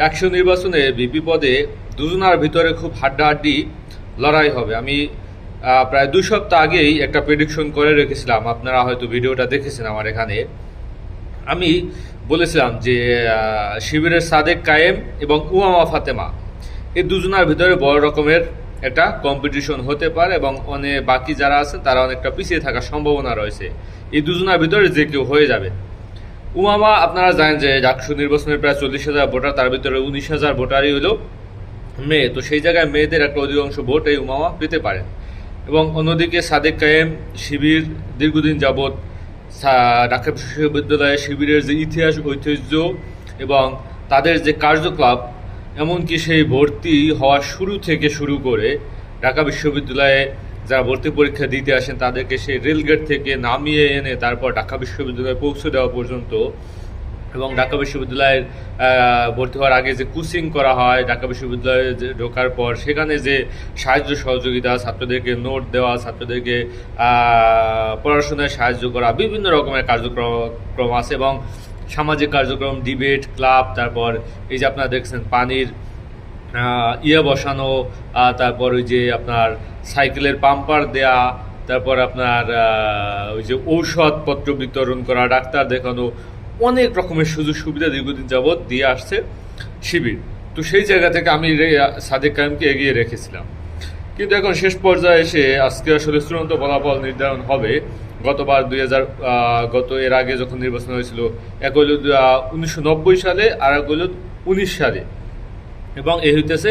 ডাকসু নির্বাচনে বিপি পদে দুজনার ভিতরে খুব হাড্ডাহাড্ডি লড়াই হবে। আমি প্রায় দুই সপ্তাহ আগেই একটা প্রেডিকশন করে রেখেছিলাম। আপনারা হয়তো ভিডিওটা দেখেছেন আমার এখানে। আমি বলেছিলাম যে শিবিরের সাদেক কায়েম এবং উমামা ফাতেমা। এই দুজনার ভিতরে বড় রকমের একটা কম্পিটিশন হতে পারে এবং অনেক বাকি যারা আছে তারা অনেকটা পিছিয়ে থাকার সম্ভাবনা রয়েছে। এই দুজনার ভিতরে যে কেউ হয়ে যাবে। উমামা, আপনারা জানেন যে ডাকসু নির্বাচনের প্রায় চল্লিশ হাজার ভোটার, তার ভিতরে উনিশ হাজার ভোটারই হলো মেয়ে। তো সেই জায়গায় মেয়েদের একটা অধিকাংশ ভোট এই উমামা পেতে পারেন। এবং অন্যদিকে সাদেক কায়েম শিবির, দীর্ঘদিন যাবৎ ঢাকা বিশ্ববিদ্যালয়ে শিবিরের যে ইতিহাস, ঐতিহ্য এবং তাদের যে কার্যকলাপ, এমনকি সেই ভর্তি হওয়ার শুরু থেকে শুরু করে ঢাকা বিশ্ববিদ্যালয়ে যারা ভর্তি পরীক্ষা দিতে আসেন, তাদেরকে সেই রেলগেট থেকে নামিয়ে এনে তারপর ঢাকা বিশ্ববিদ্যালয়ে পৌঁছে দেওয়া পর্যন্ত এবং ঢাকা বিশ্ববিদ্যালয়ের ভর্তি হওয়ার আগে যে কোচিং করা হয়, ঢাকা বিশ্ববিদ্যালয়ে ঢোকার পর সেখানে যে সাহায্য সহযোগিতা, ছাত্রদেরকে নোট দেওয়া, ছাত্রদেরকে পড়াশোনায় সাহায্য করা, বিভিন্ন রকমের কার্যক্রম আছে এবং সামাজিক কার্যক্রম, ডিবেট, ক্লাব, তারপর এই যে আপনারা দেখছেন পানির ইয়ে বসানো তারপর ওই যে আপনার সাইকেলের পাম্পার দেয়া, তারপর আপনার ওই যে ঔষধপত্র বিতরণ করা, ডাক্তার দেখানো, অনেক রকমের সুযোগ সুবিধা দীর্ঘদিন যাবৎ দিয়ে আসছে শিবির। তো সেই জায়গা থেকে আমি সাদেক কায়েমকে এগিয়ে রেখেছিলাম। কিন্তু এখন শেষ পর্যায়ে এসে আজকে আসলে চূড়ান্ত ফলাফল নির্ধারণ হবে। গতবার দুই হাজার গত, এর আগে যখন নির্বাচন হয়েছিল, এক হইল উনিশশো নব্বই সালে আর এক হইল উনিশ সালে। এবং এ হইতেছে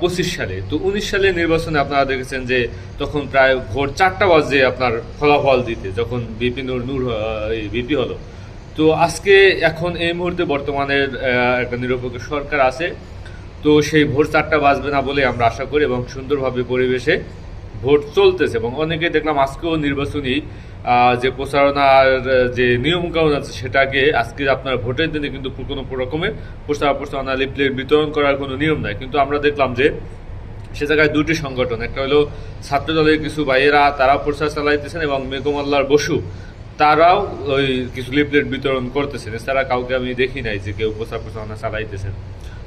পঁচিশ সালে। তো উনিশ সালে নির্বাচনে আপনারা দেখেছেন যে, তখন প্রায় ভোর চারটা বাজে আপনার ফলাফল দিতে, যখন বিপি নূর নূর বিপি হলো। তো আজকে এখন এই মুহূর্তে বর্তমানের একটা নিরপেক্ষ সরকার আছে। তো সেই ভোর চারটা বাজবে না বলে আমরা আশা করি এবং সুন্দরভাবে পরিবেশে ভোট চলতেছে এবং অনেকে দেখলাম আজকেও নির্বাচনী যে প্রচারণার, যে নিয়মকানুন আছে সেটাকে আজকে আপনার ভোটের দিনে কিন্তু কোনো রকমের প্রচার প্রচারণা লিফলেট বিতরণ করার কোনো নিয়ম নাই। কিন্তু আমরা দেখলাম যে সে জায়গায় দুটি সংগঠন, একটা হলো ছাত্র দলের কিছু ভাইয়েরা তারা প্রচার চালাইতেছেন এবং মেঘমাল্লার বসু, তারাও ওই কিছু লিফলেট বিতরণ করতেছেন। এছাড়া কাউকে আমি দেখি নাই যে কেউ প্রচার প্রচারণা চালাইতেছেন।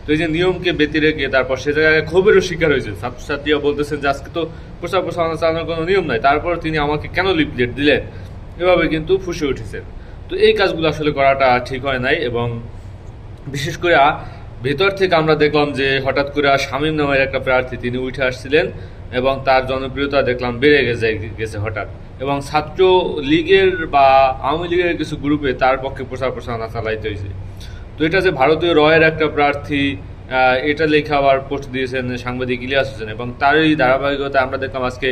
তো এই যে নিয়মকে ব্যতি রেখে তারপর সে জায়গায় ক্ষোভেরও শিকার হয়েছে। ছাত্রছাত্রীরা বলতেছেন যে আজকে তো প্রচার প্রচারণা চালানোর কোনো নিয়ম নাই। তারপর তিনি আমাকে কেন লিফলেট দিলেন? এভাবে কিন্তু ফুসে উঠেছেন। তো এই কাজগুলো আসলে করাটা ঠিক হয় নাই এবং বিশেষ করে ভেতর থেকে আমরা দেখলাম যে হঠাৎ করে শামীম নামের একটা প্রার্থী তিনি উঠে আসছিলেন এবং তার জনপ্রিয়তা দেখলাম বেড়ে গেছে গেছে হঠাৎ। এবং ছাত্র লীগের বা আওয়ামী লীগের কিছু গ্রুপে তার পক্ষে প্রচার প্রচারণা চালাইতে হয়েছে। তো এটা যে ভারতীয় রয়ের একটা প্রার্থী এটা লেখা আবার পোস্ট দিয়েছেন সাংবাদিক ইলিয়াস হোসেন এবং তারই ধারাবাহিকতা আমরা দেখলাম আজকে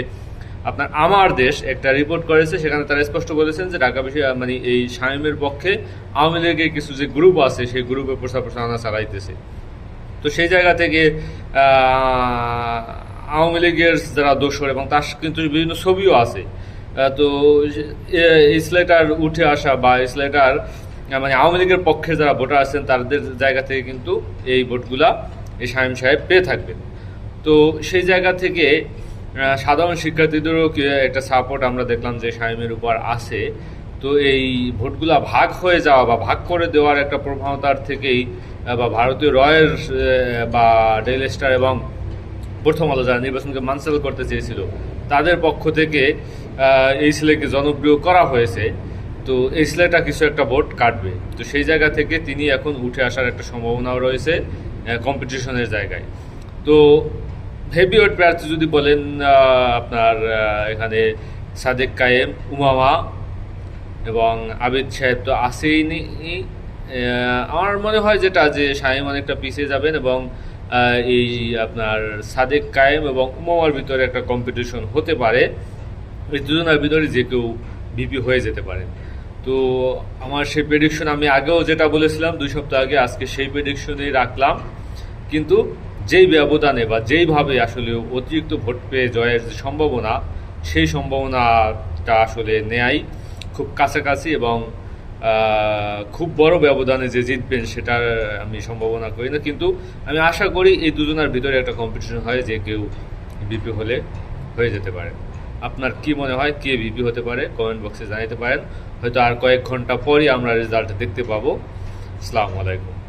আপনার আমার দেশ একটা রিপোর্ট করেছে সেখানে তারা স্পষ্ট বলেছেন যে ঢাকা বিশ্ব মানে এই শামীমের পক্ষে আওয়ামী লীগের কিছু যে গ্রুপ আছে সেই গ্রুপে প্রচার প্রচারণা চালাইতেছে তো সেই জায়গা থেকে আওয়ামী লীগের যারা দোসর এবং তার কিন্তু বিভিন্ন ছবিও আছে তো ইসলেটার উঠে আসা বা ইসলেটার মানে আওয়ামী লীগের পক্ষে যারা ভোটার আছেন, তাদের জায়গা থেকে কিন্তু এই ভোটগুলা এই শামীম সাহেব পেয়ে থাকবেন। তো সেই জায়গা থেকে সাধারণ শিক্ষার্থীদেরও একটা সাপোর্ট আমরা দেখলাম যে শামীমের উপর আছে। তো এই ভোটগুলা ভাগ হয়ে যাওয়া বা ভাগ করে দেওয়ার একটা প্রবণতার থেকেই বা ভারতীয় রয়ের বা ডেল স্টার এবং প্রথম আলো যারা নির্বাচনকে মানসেল করতে চেয়েছিল, তাদের পক্ষ থেকে এই ছেলেকে জনপ্রিয় করা হয়েছে। তো এই ছেলেটা কিছু একটা ভোট কাটবে। তো সেই জায়গা থেকে তিনি এখন উঠে আসার একটা সম্ভাবনাও রয়েছে কম্পিটিশনের জায়গায়। তো হেভিওয়েট প্রার্থী যদি বলেন আপনার এখানে সাদেক কায়েম, উমামা এবং আবিদ সাহেব তো আসেইনি আমার মনে হয় যেটা, যে শাহিম অনেকটা পিছিয়ে যাবেন এবং এই আপনার সাদেক কায়েম এবং উমামার ভিতরে একটা কম্পিটিশন হতে পারে। এই দুজনের ভিতরে যে কেউ ভিপি হয়ে যেতে পারে তো আমার সেই প্রেডিকশন আমি আগেও যেটা বলেছিলাম, দুই সপ্তাহ আগে আজকে সেই প্রেডিকশনেই রাখলাম। কিন্তু যেই ব্যবধানে বা যেইভাবে আসলে অতিরিক্ত ভোট পেয়ে জয়ের যে সম্ভাবনা, সেই সম্ভাবনাটা আসলে নেয়াই খুব কাছাকাছি এবং খুব বড় ব্যবধানে যে জিতবেন সেটার আমি সম্ভাবনা করি না। কিন্তু আমি আশা করি এই দুজনের ভিতরে একটা কম্পিটিশন হয় যে কেউ বিপি হলে হয়ে যেতে পারে। আপনার কি মনে হয়, কে বিপি হতে পারে কমেন্ট বক্সে জানাতে পারেন। হয়তো আর কয়েক ঘণ্টা পরই আমরা রেজাল্ট দেখতে পাবো। আসসালামু আলাইকুম।